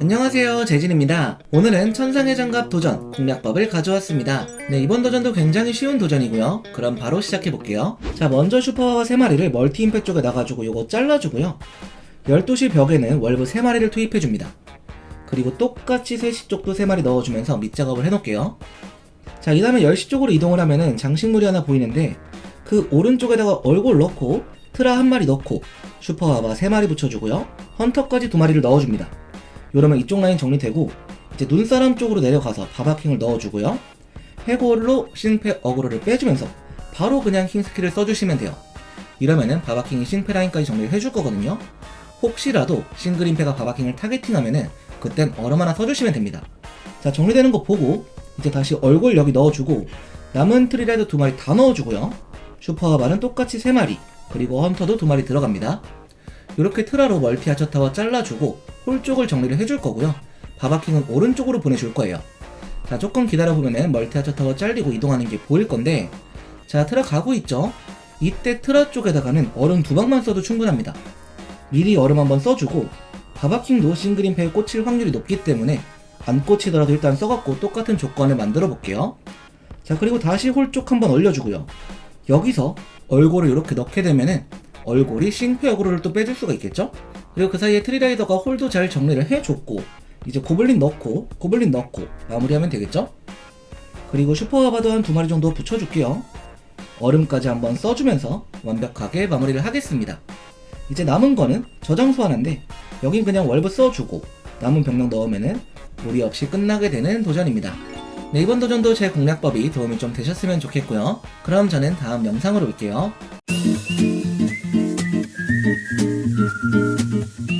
안녕하세요. 재진입니다. 오늘은 천상의 장갑 도전 공략법을 가져왔습니다. 네 이번 도전도 굉장히 쉬운 도전이고요. 그럼 바로 시작해볼게요. 자 먼저 슈퍼와 3마리를 멀티 임팩 쪽에 놔가지고 요거 잘라주고요. 12시 벽에는 월브 3마리를 투입해줍니다. 그리고 똑같이 3시 쪽도 3마리 넣어주면서 밑작업을 해놓을게요. 자 이 다음에 10시 쪽으로 이동을 하면은 장식물이 하나 보이는데 그 오른쪽에다가 얼굴 넣고 트라 한 마리 넣고 슈퍼와바 3마리 붙여주고요. 헌터까지 2마리를 넣어줍니다 이러면 이쪽 라인 정리되고 이제 눈사람 쪽으로 내려가서 바바킹을 넣어주고요. 해골로 싱패 어그로를 빼주면서 바로 그냥 킹 스킬을 써주시면 돼요. 이러면은 바바킹이 싱패 라인까지 정리를 해줄 거거든요. 혹시라도 싱글인패가 바바킹을 타겟팅하면은 그땐 얼음 하나 써주시면 됩니다. 자 정리되는 거 보고 이제 다시 얼굴 여기 넣어주고 남은 트리라이더 두 마리 다 넣어주고요. 슈퍼하바는 똑같이 세 마리 그리고 헌터도 두 마리 들어갑니다. 이렇게 트라로 멀티 아처타워 잘라주고 홀 쪽을 정리를 해줄 거고요. 바바킹은 오른쪽으로 보내줄 거예요. 자 조금 기다려보면은 멀티 아처 타워 잘리고 이동하는 게 보일 건데 자 트라 가고 있죠? 이때 트라 쪽에다가는 얼음 두 방만 써도 충분합니다. 미리 얼음 한번 써주고 바바킹도 싱글인패에 꽂힐 확률이 높기 때문에 안 꽂히더라도 일단 써갖고 똑같은 조건을 만들어 볼게요. 자 그리고 다시 홀 쪽 한번 올려주고요. 여기서 얼굴을 이렇게 넣게 되면은 얼굴이 싱페 어그로를 또 빼줄 수가 있겠죠? 그리고 그 사이에 트리라이더가 홀도 잘 정리를 해줬고 이제 고블린 넣고 고블린 넣고 마무리하면 되겠죠? 그리고 슈퍼와바도 한 두 마리 정도 붙여줄게요 얼음까지 한번 써주면서 완벽하게 마무리를 하겠습니다 이제 남은 거는 저장 소환인데 여긴 그냥 월브 써주고 남은 병력 넣으면은 무리 없이 끝나게 되는 도전입니다 네, 이번 도전도 제 공략법이 도움이 좀 되셨으면 좋겠고요. 그럼 저는 다음 영상으로 올게요. Thank you.